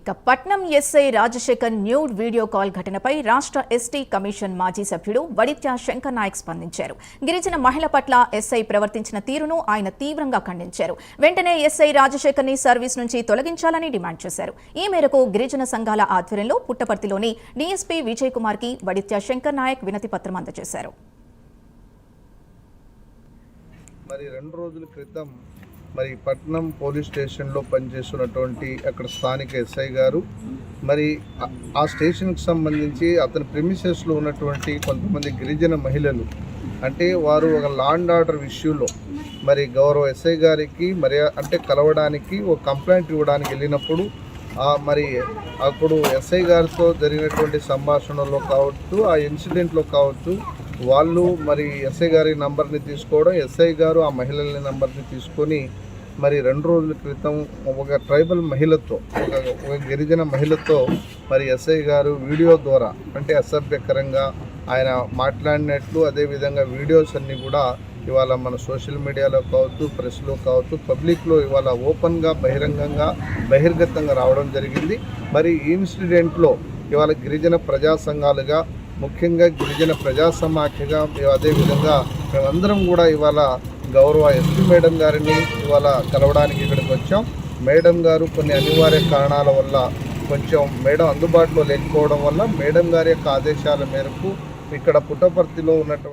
ఇక Patnam SI Rajasekhar nude video call ఘటనపై రాష్ట్ర ఎస్టీ కమిషన్ మాజీ సభ్యుడు వడిత్య శంకర్ నాయక్ స్పందించారు. గిరిజన మహిళ పట్ల ఎస్ఐ ప్రవర్తించిన తీరును ఆయన తీవ్రంగా ఖండించారు. వెంటనే ఎస్ఐ రాజశేఖర్ని సర్వీస్ నుంచి తొలగించాలని డిమాండ్ చేశారు. ఈ మేరకు గిరిజన సంఘాల ఆధ్వర్యంలో పుట్టపర్తిలోని డీఎస్పీ విజయ్ కుమార్కి వడిత్యా శంకర్ నాయక్ వినతి పత్రం అందజేశారు. మరి రెండు రోజుల క్రితం మరి పట్నం పోలీస్ స్టేషన్లో పనిచేస్తున్నటువంటి అక్కడ స్థానిక ఎస్ఐ గారు మరి ఆ- స్టేషన్కి సంబంధించి అతని ప్రిమిసెస్లో ఉన్నటువంటి కొంతమంది గిరిజన మహిళలు అంటే వారు ఒక లాండ్ ఆర్డర్ ఇష్యూలో మరి గౌరవ ఎస్ఐ గారికి మరి అంటే కలవడానికి ఒక కంప్లైంట్ ఇవ్వడానికి వెళ్ళినప్పుడు మరి అప్పుడు ఎస్ఐ గారితో జరిగినటువంటి సంభాషణలో కావచ్చు ఆ ఇన్సిడెంట్లో కావచ్చు వాళ్ళు మరి ఎస్ఐ గారి నంబర్ని తీసుకోవడం ఎస్ఐ గారు ఆ మహిళల నంబర్ని తీసుకొని మరి రెండు రోజుల క్రితం ఒక ట్రైబల్ మహిళతో ఒక ఒక గిరిజన మహిళతో మరి ఎస్ఐ గారు వీడియో ద్వారా అంటే అసభ్యకరంగా ఆయన మాట్లాడినట్లు అదేవిధంగా వీడియోస్ అన్నీ కూడా ఇవాళ మన సోషల్ మీడియాలో కావచ్చు ప్రెస్లో కావచ్చు పబ్లిక్లో ఇవాళ ఓపెన్గా బహిరంగంగా బహిర్గతంగా రావడం జరిగింది. మరి ఈ ఇన్సిడెంట్లో ఇవాళ గిరిజన ప్రజా సంఘాలుగా ముఖ్యంగా గిరిజన ప్రజా సమాఖ్యగా మేము అదేవిధంగా మేమందరం కూడా ఇవాళ గౌరవ ఎస్పీ మేడం గారిని ఇవాళ కలవడానికి ఇక్కడికి వచ్చాం. మేడం గారు కొన్ని అనివార్య కారణాల వల్ల కొంచెం మేడం అందుబాటులో లేకపోవడం వల్ల మేడం గారి యొక్క ఆదేశాల మేరకు ఇక్కడ పుట్టపర్తిలో ఉన్నటువంటి